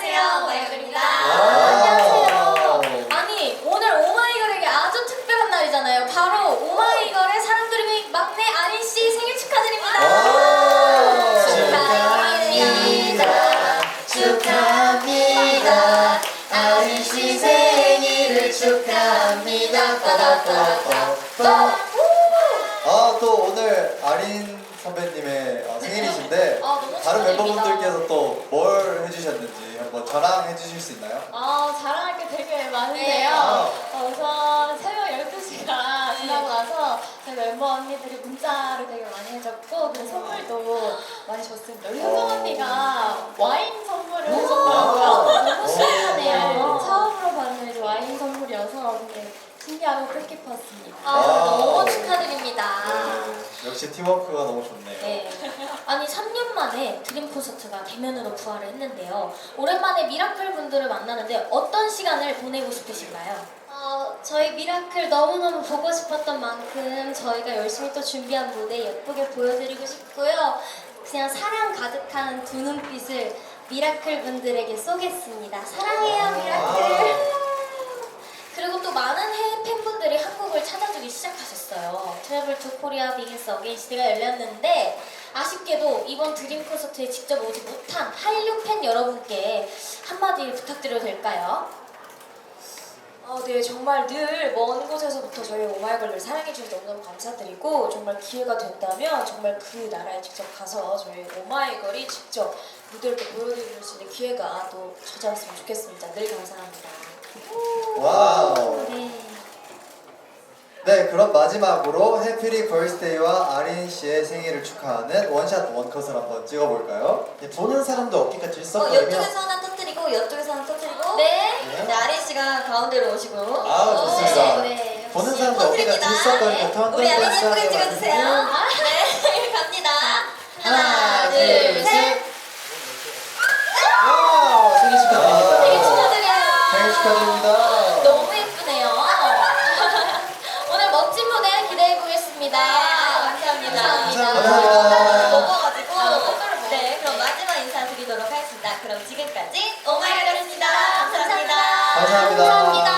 안녕하세요, 오마이걸입니다. 안녕하세요. 아니 오늘 오마이걸에게 아주 특별한 날이잖아요. 바로 오마이걸의 사랑드림이 막내 아린 씨 생일 축하드립니다. 와. 축하합니다. 축하합니다. 아린 씨 생일을 축하합니다. 따다따다따. 아, 또 오늘 아린 생일이신데 아, 너무 다른 축하드립니다. 멤버분들께서 또 뭘 해주셨는지 한번 자랑해 주실 수 있나요? 아, 자랑할 게 되게 네. 많은데요. 아. 어, 우선 새벽 12시가 지나고 나서 저희 멤버 언니들이 문자를 되게 많이 해줬고, 그리고 선물도 많이 줬습니다. 우리 효정 어. 언니가 와인 선물을 아. 해줬더라고요. 너무 어. 신기하네요. 처음으로 받는 이제 와인 선물이어서 신기하고 뜻깊었습니다. 아, 아. 너무 축하드립니다. 네, 역시 팀워크가 너무 좋네요. 네. 아니 3년 만에 드림 콘서트가 대면으로 부활을 했는데요. 오랜만에 미라클 분들을 만나는데 어떤 시간을 보내고 싶으신가요? 어, 저희 미라클 너무너무 보고 싶었던 만큼 저희가 열심히 또 준비한 무대 예쁘게 보여드리고 싶고요. 그냥 사랑 가득한 두 눈빛을 미라클 분들에게 쏘겠습니다. 사랑해요, 미라클. 한국을 찾아주기 시작하셨어요. 트래블 투 코리아 비긴스 어게인 시대가 열렸는데 아쉽게도 이번 드림 콘서트에 직접 오지 못한 한류 팬 여러분께 한마디 부탁드려도 될까요? 어, 네, 정말 늘 먼 곳에서부터 저희 오마이걸을 사랑해주셔서 너무너무 감사드리고 정말 기회가 된다면 정말 그 나라에 직접 가서 저희 오마이걸이 직접 무대를 또 보여드릴 수 있는 기회가 또 찾아왔으면 좋겠습니다. 늘 감사합니다. 와우. 네. 네, 그럼 마지막으로 해피리 벌스데이와 아린 씨의 생일을 축하하는 원샷 원컷을 한번 찍어볼까요? 네, 보는 사람도 어깨가 어, 들썩거리며 이쪽에서 하나 터뜨리고 이쪽에서 하나 터뜨리고 네. 네. 네, 아린 씨가 가운데로 오시고 아 좋습니다. 네. 보는 사람도 어깨가. 들썩거리며 네. 우리 아린 예쁘게 턴턴턴 찍어주세요. 네, 갑니다. 하나, 감사합니다. 감사합니다.